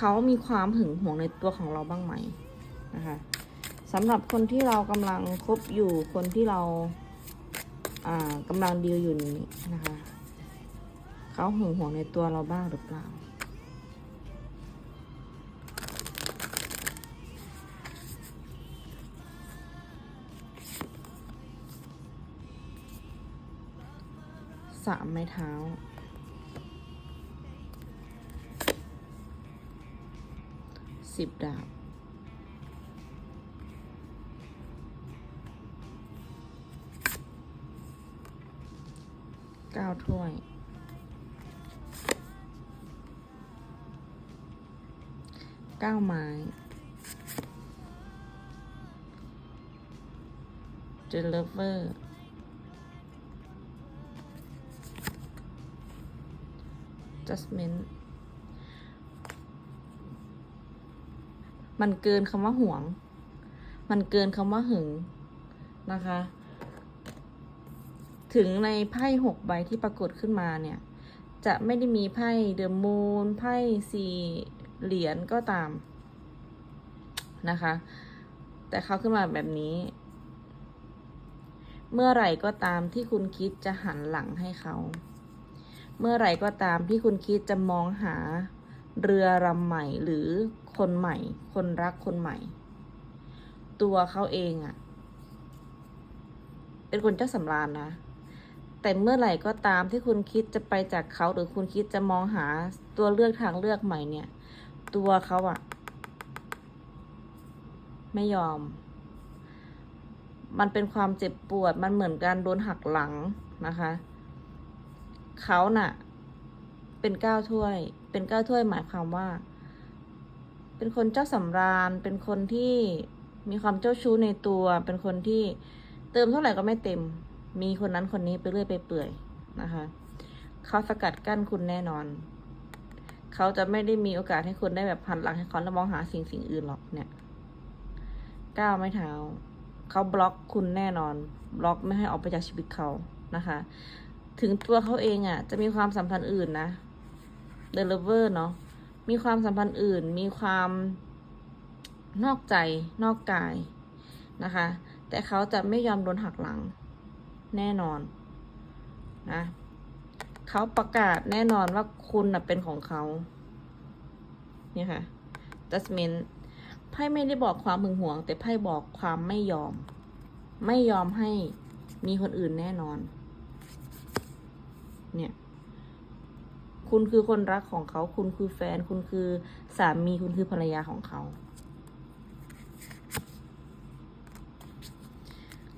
เขามีความหึงหวงในตัวของเราบ้างไหมนะคะสำหรับคนที่เรากำลังคบอยู่คนที่เราอ่ากำลังดีลอยู่นี้นะคะเขาหึงหวงในตัวเราบ้างหรือเปล่าสามไม้เท้า สิบดาบ เก้าถ้วย เก้าไม้ เจลเวอร์ adjustment มัน มันเกินคำว่าห่วง มันเกินคำว่าหึงนะคะ ถึงในไพ่หกใบที่ปรากฏขึ้นมาเนี่ย จะไม่ได้มีไพ่เดอะมูนไพ่สี่เหรียญก็ตามนะคะ แต่เขาขึ้นมาแบบนี้ เมื่อไหร่ก็ตามที่คุณคิดจะหันหลังให้เขา เมื่อไหร่ก็ตามที่คุณคิดจะมองหา เรือลำใหม่หรือคนใหม่ คนรักคนใหม่ ตัวเขาเองอะเป็นคนเจ้าสำราญนะ แต่เมื่อไหร่ก็ตามที่คุณคิดจะไปจากเขาหรือคุณคิดจะมองหาตัวเลือกทางเลือกใหม่เนี่ย ตัวเขาอะไม่ยอม มันเป็นความเจ็บปวดมันเหมือนการโดนหักหลังนะคะ เขาน่ะ เป็นเก้าถ้วย เป็นเก้าถ้วยหมายความว่า เป็นคนเจ้าสำราญ เป็นคนที่มีความเจ้าชู้ในตัว เป็นคนที่เติมเท่าไหร่ก็ไม่เต็ม มีคนนั้นคนนี้ไปเรื่อยไปเปื่อยนะคะเขาสกัดกั้นคุณแน่นอน เขาจะไม่ได้มีโอกาสให้คุณได้แบบหันหลังให้เขาแล้วมองหาสิ่งสิ่งอื่นหรอกเนี่ยก้าวไม่เท้า เขาบล็อกคุณแน่นอน บล็อกไม่ให้ออกไปจากชีวิตเขานะคะ ถึงตัวเขาเองอะ่ะ จะมีความสัมพันธ์อื่นนะ เดลิเวอร์เนาะมีความสัมพันธ์อื่น มีความนอกใจนอกกายนะคะ แต่เขาจะไม่ยอมโดนหักหลังแน่นอนนะเขาประกาศแน่นอนว่าคุณนะเป็นของเขาเนี่ยค่ะ judgment ไพ่ไม่ได้บอกความหึงหวง แต่ไพ่บอกความไม่ยอม ไม่ยอมให้มีคนอื่นแน่นอน เนี่ย คุณคือคนรักของเขา คุณคือแฟน คุณคือสามี คุณคือภรรยาของเขา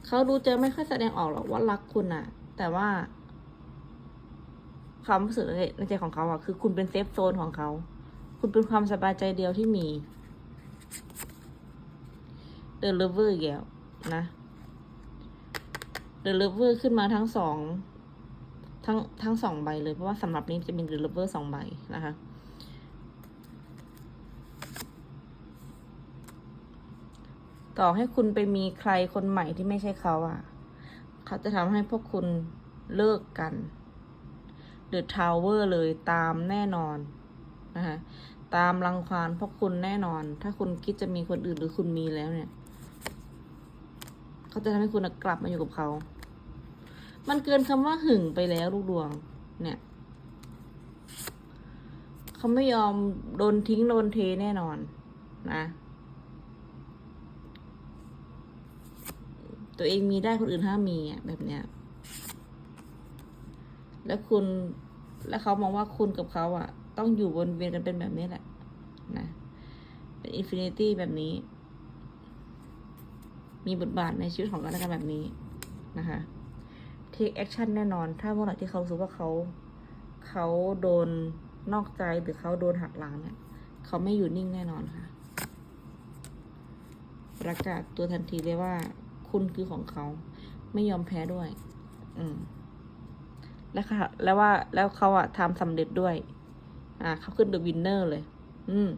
เขาดูจะไม่ค่อยแสดงออกหรอกว่ารักคุณอะแต่ว่าความรู้สึกในใจของเขาอะคือคุณเป็นเซฟโซนของเขา คุณเป็นความสบายใจเดียวที่มีเดอะเลเวอร์อีกแล้วนะเดอะเลเวอร์ขึ้นมาทั้งสอง ทั้งทั้งสองใบเลย เพราะว่าสำหรับนี้จะมีเดอะเลเวอร์สองใบนะคะต่อให้คุณไปมีใครคนใหม่ที่ไม่ใช่เขาอะ เขาจะทำให้พวกคุณเลิกกันเดอะทาวเวอร์เลยตามแน่นอนนะคะตามรังควานพวกคุณแน่นอน ถ้าคุณคิดจะมีคนอื่นหรือคุณมีแล้วเนี่ย เขาจะทำให้คุณกลับมาอยู่กับเขา มันเกินคำว่าหึงไปแล้วลูกดวง เนี่ยเขาไม่ยอมโดนทิ้งโดนเทแน่นอน นะ ตัวเองมีได้คนอื่นห้ามมีอะแบบเนี้ย แล้วคุณ แล้วเขามองว่าคุณกับเขาอะ ต้องอยู่วนเวียนกันเป็นแบบนี้แหละ นะ เป็นอินฟินิตี้แบบนี้ มีบทบาทในชีวิตของกันและกันแบบนี้นะคะ take action แน่นอน ถ้าเมื่อไหร่ที่เขารู้ว่าเขาเขาโดนนอกใจหรือเขาโดนหักหลังเนี่ย เขาไม่อยู่นิ่งแน่นอนค่ะ ประกาศตัวทันทีเลยว่า คุณคือของเขา ไม่ยอมแพ้ด้วย อืม แล้วค่ะ แล้วว่าแล้วเขาอะทำสำเร็จด้วย อ่า เขาขึ้นเดอะวินเนอร์เลย อืม